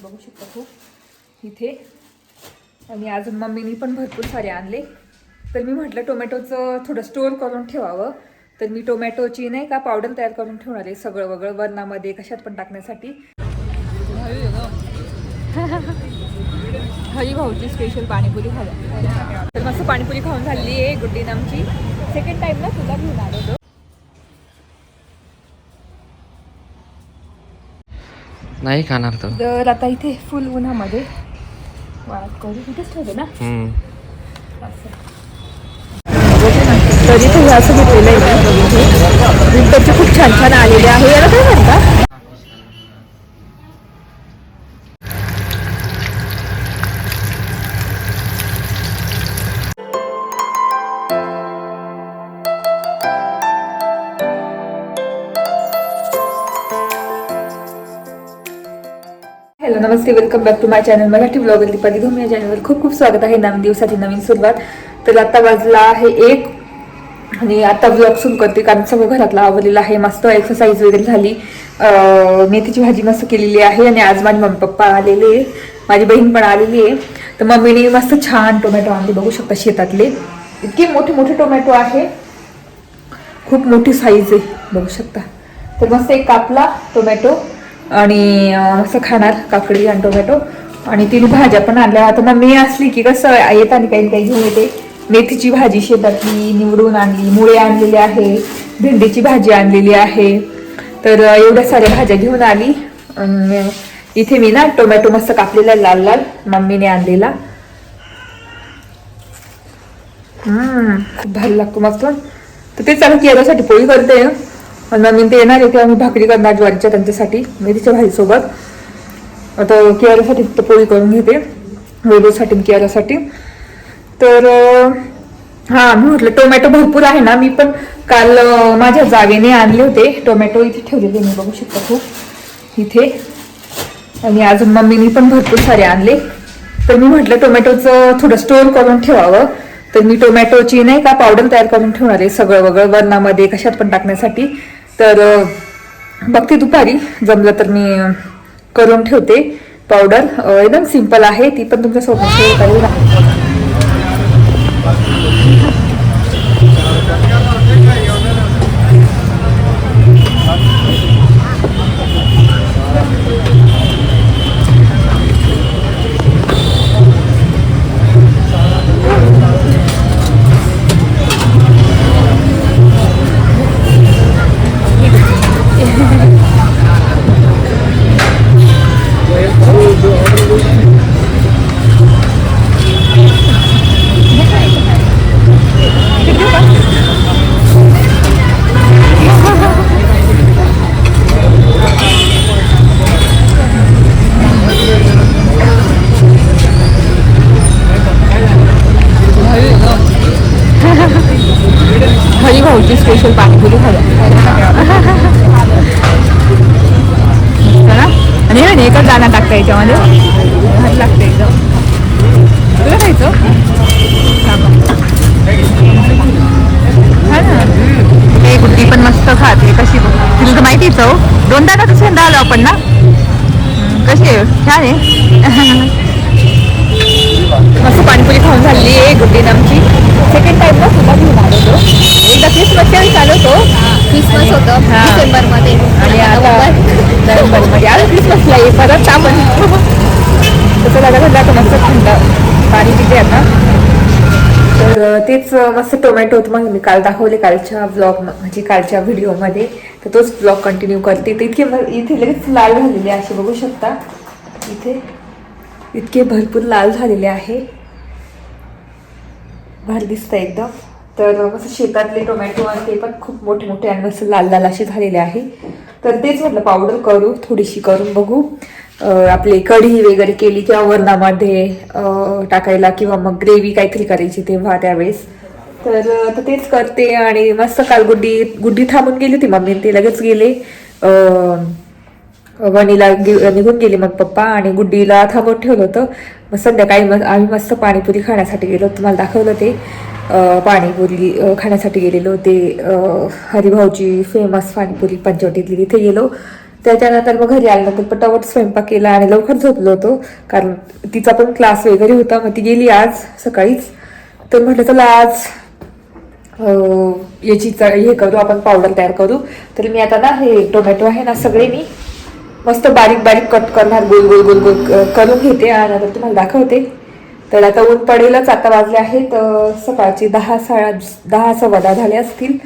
तुम्ही बघू शकता खूप इथे. आणि अजून मम्मीनी पण भरपूर सारे आणले. तर मी म्हटलं टोमॅटोचं थोडं स्टोअर करून ठेवावं. तर मी टोमॅटोची नाही का पावडर तयार करून ठेवणार आहे सगळं वगळं वरणामध्ये कशात पण टाकण्यासाठी. हरी भाऊची स्पेशल पाणीपुरी खाल्या तर मस्त पाणीपुरी खाऊन झालेली आहे गुड्डीन आमची सेकंड टाईम ना तुला घेऊन आलो तो नाही खाणार तो. तर आता इथे फुल उन्हामध्ये वाळत करू तिथेच ठेवते ना. असं. तर इथे हे असं घेतलेलं आहे खूप छान छान आलेले आहे. याला काय म्हणता? नमस्ते welcome back to my channel Marathi blog Deepali Dhume या चॅनलवर खूप खूप स्वागत आहे. नवीन दिवसाची नवीन सुरुवात. तर आता वाजला आहे एक आणि आता ब्लॉग सुरू करते कारण सगळं घरातला आवडलेला आहे. मस्त एक्सरसाइज वगैरे झाली. मेथीची भाजी मस्त केलेली आहे आणि आज माझे मम्मी पप्पा आलेले माझी बहीण पण आलेली आहे. तर मम्मीने मस्त छान टोमॅटो आणले. बघू शकता शेतातले. इतके मोठे मोठे टोमॅटो आहे. खूप मोठी साईज आहे. बघू शकता. तर मस्त एक कापला टोमॅटो आणि असं खाणार काकडी आणि टोमॅटो. आणि तिने भाज्या पण आणल्या. आता मम्मी असली की कसं येत आणि काही काही घेऊन येते. मेथीची भाजी शेतातली निवडून आणली मुळे आणलेली आहे भेंडीची भाजी आणलेली आहे. तर एवढ्या साऱ्या भाज्या घेऊन आली. इथे मी ना टोमॅटो मस्त कापलेला लाल लाल मम्मीने आणलेला. हम्म खूप भारी लागतो मस्त. तर ते चालू की केल्यासाठी पोळी करते आणि मम्मी ते येणार आहे तेव्हा मी भाकरी करणार ज्वारीच्या त्यांच्यासाठी म्हणजे मेथीच्या भाजीसोबत आता केळ्यासाठी फक्त पोळी करून घेते वेगळ्यासाठी आणि केळ्यासाठी तर हां मी म्हटलं टोमॅटो भरपूर आहे ना मी पण काल माझ्या जागेने आणले होते. टोमॅटो इथे ठेवलेले मी बघू शकता खूप. इथे. आणि अजून मम्मीनी पण भरपूर सारे आणले. तर मी म्हटलं टोमॅटोचं थोडं स्टोअर करून ठेवावं. तर मी टोमॅटोची नाही का पावडर तयार करून ठेवणार आहे सगळं वगळं वरणामध्ये कशात पण टाकण्यासाठी. तर बघते दुपारी. जमलं तर मी करून ठेवते पावडर एकदम सिंपल आहे. ती पण तुमच्यासोबत शेअर भाऊची स्पेशल पाणीपुरी खाल्या मस्त ना आणि एकच दाणा टाकता याच्यामध्ये. भारी लागतं एकदम. तुला खायचं? हा ना. ते गुड्डी पण मस्त खाते कशी बघ. तुला तर माहिती चव हो. दोन दाणाचं शेंदा आलो आपण ना. कशी आहे? छान आहे. मस्त पाणीपुरी खाऊन झाली आहे गुड्डी आमची सेकंड टाइम ना सुद्धा घेऊन होतो. एकदा क्रिसमस त्यावेळी चालवतो क्रिसमस होतं. हा. डिसेंबरमध्ये आणि आता नोव्हेंबरमध्ये आता क्रिसमसला ये परत आपण. तसं लागत होतं आता मस्त थंड. पाणी पिते आता. तर तेच मस्त टोमॅटो होतं मग. मी काल दाखवले कालच्या ब्लॉग म्हणजे कालच्या व्हिडिओमध्ये तर तोच ब्लॉग कंटिन्यू करते. तर इतके इथे लगेच लाल झालेले असे बघू शकता. इथे. इतके भरपूर लाल झालेले आहे. भारी दिसतं एकदम. तर कसं शेतातले टोमॅटो आणि ते पण खूप मोठे मोठे आणि मस्त लाल लाल असे झालेले आहे. तर तेच म्हटलं पावडर करू थोडीशी करून बघू. आपले आपली कढी वगैरे केली किंवा वरणामध्ये टाकायला किंवा मग ग्रेव्ही काहीतरी करायची तेव्हा त्यावेळेस. तर आता तेच करते आणि मस्त काल गुड्डी गुड्डी थांबून गेली होती मम्मी ते लगेच गेले. वनीला वणीला गे- निघून गेले मग पप्पा आणि गुड्डीला थांबवून ठेवलं होतं. मग संध्याकाळी मग आम्ही मस्त पाणीपुरी खाण्यासाठी गेलो तुम्हाला दाखवलं ते. पाणीपुरी खाण्यासाठी गेलेलो ते हरिभाऊची फेमस पाणीपुरी पंचवटीतली तिथे गेलो. त्याच्यानंतर मग घरी आल्यानंतर पटापट स्वयंपाक केला आणि लवकर झोपलो होतो. कारण तिचा पण क्लास वगैरे होता. मग ती गेली आज सकाळीच. तर म्हटलं चला आज याची हे करू आपण पावडर तयार करू. तर मी आता ना हे टोमॅटो आहे ना सगळे मी मस्त बारीक बारीक कट करणार गोल गोल गोल गोल करून घेते. आणि आता तुम्हाला दाखवते. तर आता ऊन पडेलच आता वाजले आहेत सकाळची दहा साडा दहा सव्वा दहा झाले असतील.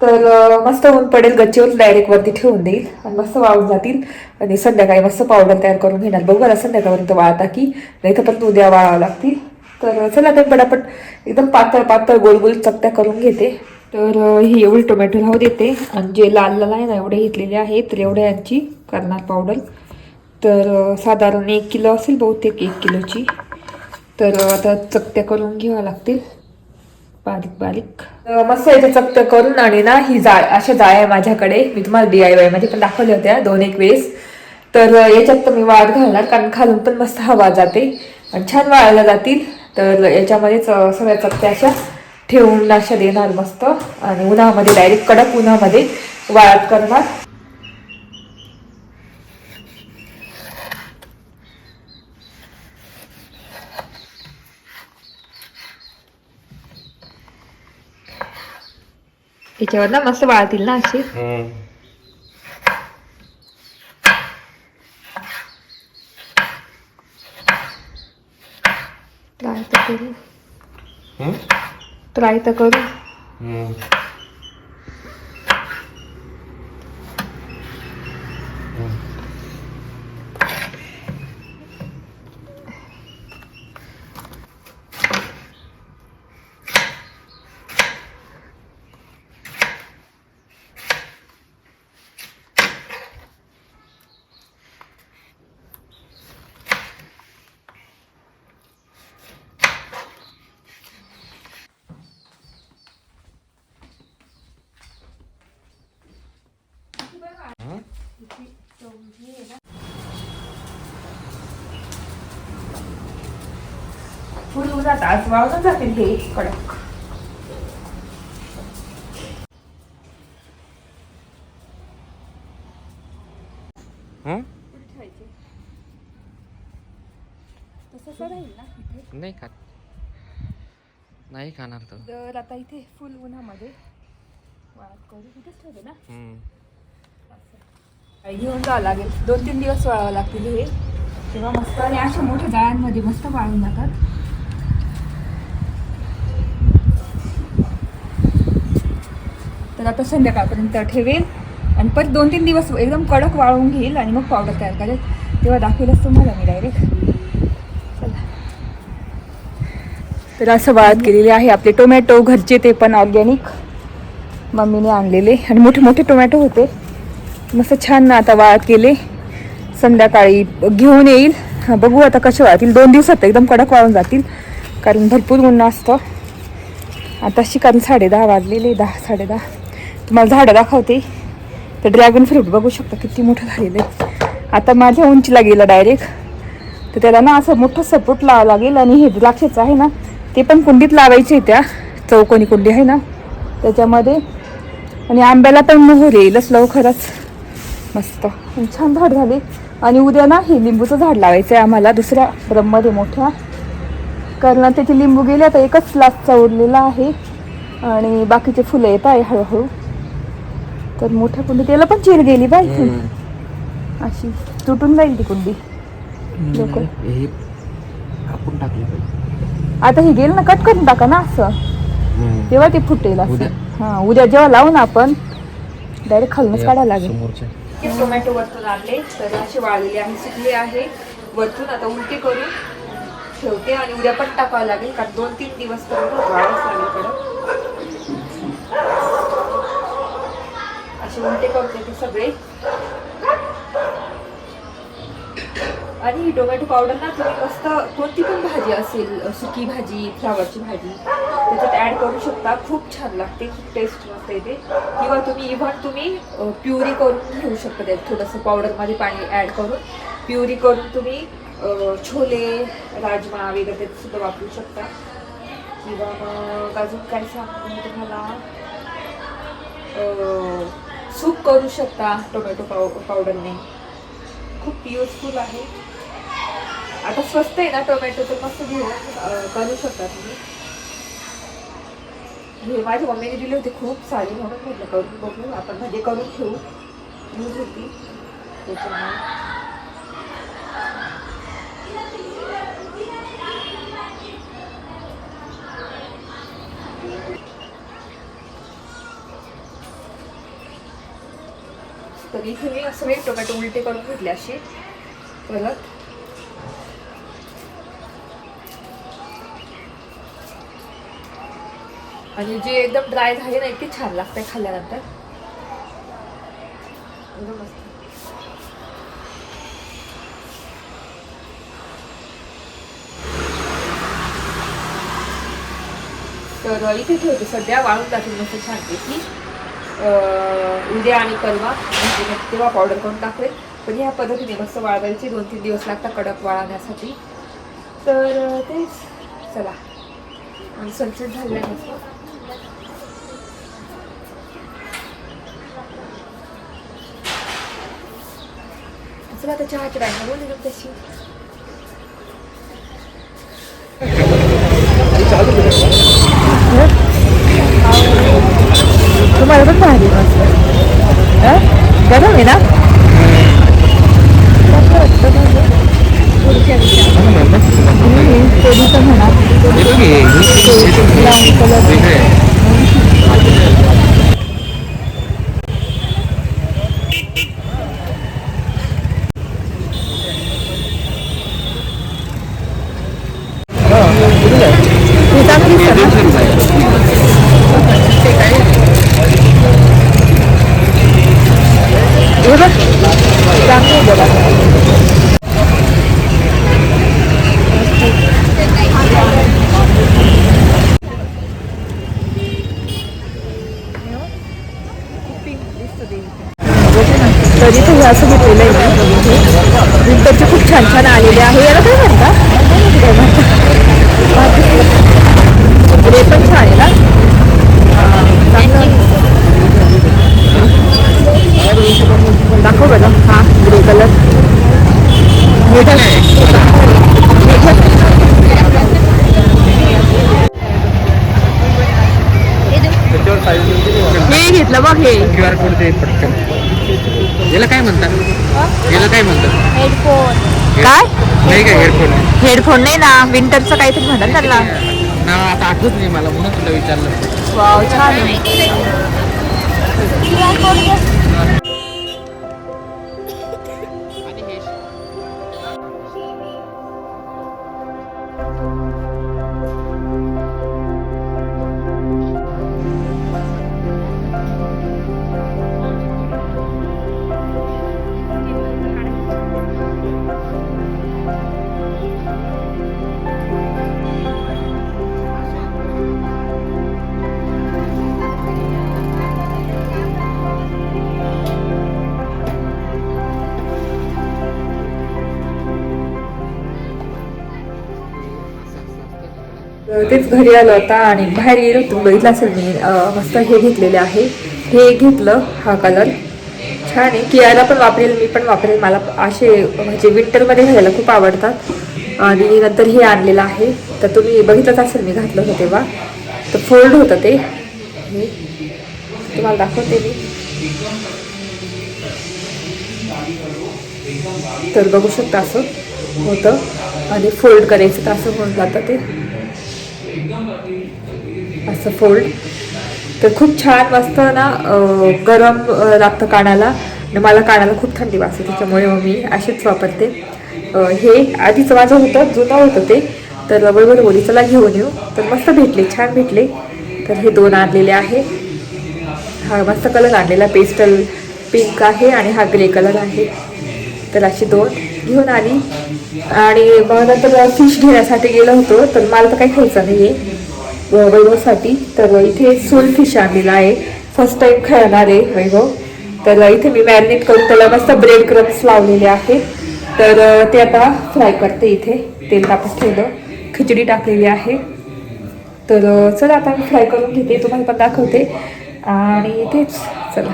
तर मस्त ऊन पडेल गच्चीवर डायरेक्ट वरती ठेवून देईल. आणि मस्त वाळून जातील. आणि संध्याकाळी मस्त पावडर तयार करून घेणार. बघू मला संध्याकाळपर्यंत वाळता की नाही तर पण उद्या वाळावं लागतील. तर चला ते पटापट एकदम पातळ पातळ गोल गोल चकत्या करून घेते. तर ही एवढी टोमॅटो राहू देते. आणि जे लाल लाल आहे ना एवढे घेतलेले आहेत. तर एवढ्या यांची करणार पावडर. तर साधारण एक किलो असेल बहुतेक एक किलोची. तर आता चकत्या करून घ्याव्या लागतील. बारीक बारीक. मस्त इथे चकत्या करून आणि ना ही जाळ अशा जाळ आहे माझ्याकडे. मी तुम्हाला डी आय वायमध्ये पण दाखवल्या होत्या दोन एक वेळेस. तर याच्यात तर मी वाळ घालणार कारण खालून पण मस्त हवा जाते आणि छान वाळायला जातील. तर याच्यामध्येच सगळ्या चकत्या अशा ठेवून अशा देणार मस्त. आणि उन्हामध्ये डायरेक्ट कडक उन्हामध्ये वाळत करणार. याच्यावर ना मस्त वाळतील ना अशी. ट्राय तर करू. ट्राय तर करू. आज वाळून जातील हे कडक. तसं राहील ना इथे नाही खात. नाही खाणार तो. तर आता इथे फुल उन्हामध्ये. वाळत करू इथेच ठेवते ना. हम्म. काही घेऊन जावं लागेल. दोन तीन दिवस वाळावं लागतील हे. तेव्हा मस्त आणि अशा मोठ्या जाळ्यांमध्ये मस्त वाळून जातात. तर आता संध्याकाळपर्यंत ठेवेल. आणि परत दोन तीन दिवस एकदम कडक वाळवून घेईल आणि मग पावडर तयार करेल. तेव्हा दाखवेलच तुम्हाला मी डायरेक्ट चला. तर असं वाळत केलेले आहे आपले टोमॅटो घरचे ते पण ऑर्गॅनिक मम्मीने आणलेले. आणि मोठे मोठे टोमॅटो होते. मस्त छान आता वाळत केले संध्याकाळी घेऊन येईल. बघू आता कसे वाळतील. दोन दिवसात एकदम कडक वाळून जातील. कारण भरपूर ऊन असतं. आता कारण साडे दहा वाजलेले दहा साडे दहा. तुम्हाला झाडं दाखवते. तर ड्रॅगन फ्रूट बघू शकता किती मोठं झालेलं आहे. आता माझ्या उंचीला गेलं डायरेक्ट तर त्याला ना असं मोठं सपोर्ट लावावं लागेल आणि हे द्राक्षाचं आहे ना ते पण कुंडीत लावायचे त्या. चौकोनी कुंडी आहे ना त्याच्यामध्ये. आणि आंब्याला पण मोहर येईलच लवकरच. मस्त. छान झाड झाले. आणि उद्या ना हे लिंबूचं झाड लावायचं आहे आम्हाला दुसऱ्या ड्रममध्ये मोठ्या. कारण त्याचे लिंबू गेले आता एकच लाचचा उरलेला आहे. आणि बाकीचे फुलं येत आहे हळूहळू. तर मोठ्या कुंडी त्याला पण चीर गेली बाई. अशी तुटून जाईल ती कुंडी. हे आपण टाकलं पाहिजे आता हे गेलं ना कट करून टाका ना असं. तेव्हा ते फुटेल उद्या? असं हा उद्या जेव्हा लावू ना आपण डायरेक्ट खालूनच काढायला लागेल. टोमॅटो वरतून आणले तर असे वाळलेले आहे सुकले आहे. वरतून आता उलटे करून ठेवते आणि उद्या पण टाकावं लागेल कारण दोन तीन दिवस पर्यंत वाळावंच लागेल असे उलटे करते ते सगळे. आणि ही टोमॅटो पावडर ना तुम्ही मस्त कोणती पण भाजी असेल सुकी भाजी फ्लावरची भाजी त्याच्यात ॲड करू शकता. खूप छान लागते खूप टेस्ट लागते ते किंवा तुम्ही इव्हन तुम्ही प्युरी करून घेऊ शकता त्यात थोडंसं पावडरमध्ये पाणी ॲड करून. प्युरी करून तुम्ही छोले राजमा वगैरे त्यात सुद्धा वापरू शकता. किंवा मग अजून काय सांगू तुम्हाला? सूप करू शकता टोमॅटो पाव पावडरने. खूप युजफुल आहे. आता स्वस्त आहे ना टोमॅटो तर मस्त घेऊ करू शकता तुम्ही. हे माझ्या मम्मीने दिले होते खूप सारे म्हणून म्हटलं करून बघू आपण म्हणजे करून ठेवू यूज होती त्याच्यामुळे तर इथे मी सगळे टोमॅटो उलटे करून घेतले असे. परत. आणि जे एकदम ड्राय झाले ना इतके छान लागते खाल्ल्यानंतर. एकदम मस्त. तर इथे ठेवते सध्या वाळून जातील मस्त छानपैकी. अं, उद्या आणि परवा म्हणजे तेव्हा पावडर करून टाकते पण ह्या पद्धतीने मस्त वाळवायचे दोन तीन दिवस लागतात कडक वाळवण्यासाठी. तर तेच. चला. आणि सनसेट झालेला मस्त. चला आता चहाची बायका तशी तुम्हाला पण भारी मस्त गरम आहे ना? पोलीचं म्हणा हे चांगली दिसतं ना? हे बघ चांगली आहे बघा तरी तर हे असं घेतलेलं आहे विंटरचे खूप छान छान आलेले आहे याला काय म्हणता काय म्हणता ग्रे पण छान आहे ना चांगलं. दाखव बरं. हा ग्रे कलर हे घेतलं बघ हे. क्यू आर कोड दे पटकन. याला काय म्हणतात? याला काय म्हणतात? हेडफोन. काय? नाही का हेडफोन हेडफोन नाही ना. विंटरचं काहीतरी म्हणतात त्याला. नाव आता आठवत नाही मला म्हणून तुला विचारलं. वाव छान आहे. क्यू घरी आलो होता आणि बाहेर गेलो होतो. बघितलं असेल मी मस्त हे घेतलेले आहे. हे घेतलं हा कलर छान आहे. कियाला पण वापरेल मी पण वापरेल. मला असे म्हणजे विंटरमध्ये घालायला खूप आवडतात. आणि नंतर हे आणलेलं आहे. तर तुम्ही बघितलंच असेल मी घातलं होतं तेव्हा. तर फोल्ड होतं ते. हे. तुम्हाला दाखवते मी. तर बघू शकता असं होतं. आणि फोल्ड करायचं तर असं होऊन जातं ते. असं फोल्ड तर खूप छान मस्त ना गरम लागतं कानाला. आणि मला कानाला खूप थंडी वाजते त्याच्यामुळे मग मी अशीच वापरते. हे आधीच माझं होतं जुनं होतं ते. तर बरोबर बोली चला घेऊन येऊ. तर मस्त भेटले छान भेटले. तर हे दोन आणलेले आहे. हा मस्त कलर आणलेला पेस्टल पिंक आहे आणि हा ग्रे कलर आहे. तर अशी दोन घेऊन आली. आणि मग नंतर फिश घेण्यासाठी गेलो होतो तर मला तर काही खायचं नाही आहे वैभवसाठी. तर इथे सोल फिश आणलेला आहे. फर्स्ट टाइम खेळणार आहे वैभव. तर इथे मी मॅरिनेट करून त्याला मस्त ब्रेड क्रम्स लावलेले आहेत. तर ते आता फ्राय करते इथे. तेल तापत ठेवलं. खिचडी टाकलेली आहे. तर चला आता मी फ्राय करून घेते. तुम्हाला पण दाखवते. आणि तेच चला.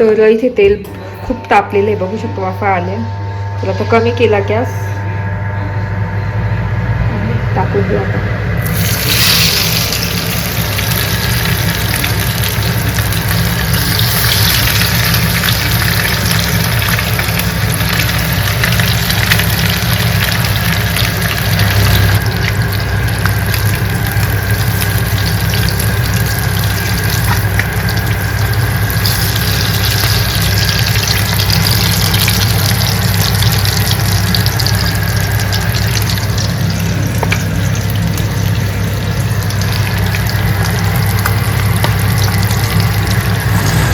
तर इथे तेल खूप तापलेलं आहे. बघू शकतो वाफा आले. तर आता कमी केला गॅस. टाकून घेऊ आता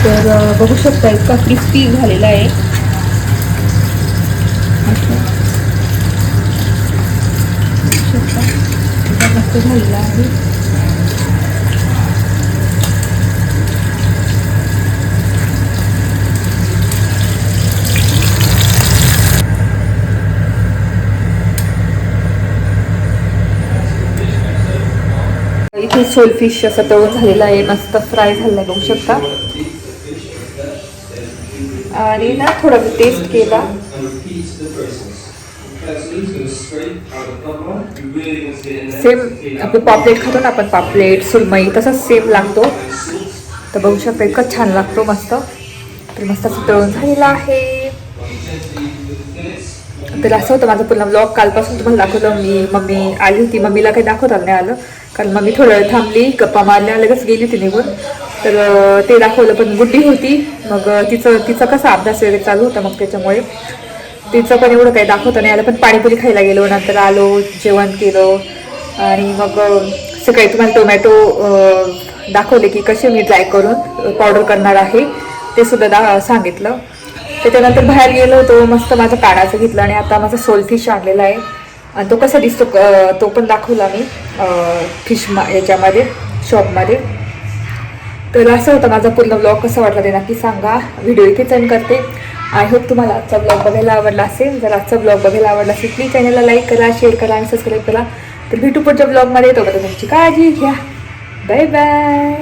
तर अं, बघू शकता इतका क्रिस्पी झालेला आहे. बघू शकता इतका मस्त झालेला आहे इथे सोलफिश असं तळून झालेला आहे. मस्त फ्राय झालेला बघू शकता. आणि ना थोडं टेस्ट केला. सेम आपण पापलेट खातो ना आपण पापलेट सुरमई तसाच सेम लागतो. तर बघू शकता इतकं छान लागतो मस्त. तर मस्त असं तळून झालेला आहे. तर असं होतं माझं पूर्ण ब्लॉग कालपासून तुम्हाला दाखवलं मी मम्मी आली होती. मम्मीला काही दाखवता नाही आलं. कारण मम्मी थोडं वेळ थांबली गप्पा मारल्या लगेच गेली होती निघून. तर ते दाखवलं पण गुड्डी होती. मग तिचं तिचं तिचा कसा अभ्यास वगैरे चालू होता मग त्याच्यामुळे. तिचं पण एवढं काही दाखवता नाही आलं पण पाणीपुरी खायला गेलो नंतर आलो जेवण केलं. आणि मग सकाळी तुम्हाला टोमॅटो दाखवले की कसे मी ड्राय करून पावडर करणार आहे ते सुद्धा दा सांगितलं. त्याच्यानंतर बाहेर गेलो होतो मस्त माझं कानाचं घेतलं आणि आता माझा सोलफिश आणलेला आहे. आणि तो कसा दिसतो तो पण दाखवला मी फिश मा याच्यामध्ये शॉपमध्ये. तर असं होतं माझा पूर्ण ब्लॉग कसा वाटला ते नक्की सांगा. व्हिडिओ इथेच एंड करते. आय होप तुम्हाला आजचा ब्लॉग बघायला आवडला असेल. जर आजचा ब्लॉग बघायला आवडला असेल प्लीज चॅनलला लाईक करा शेअर करा आणि सबस्क्राईब करा. तर भेटू पुढच्या ब्लॉगमध्ये तोपर्यंत तुमची काळजी घ्या. Bye bye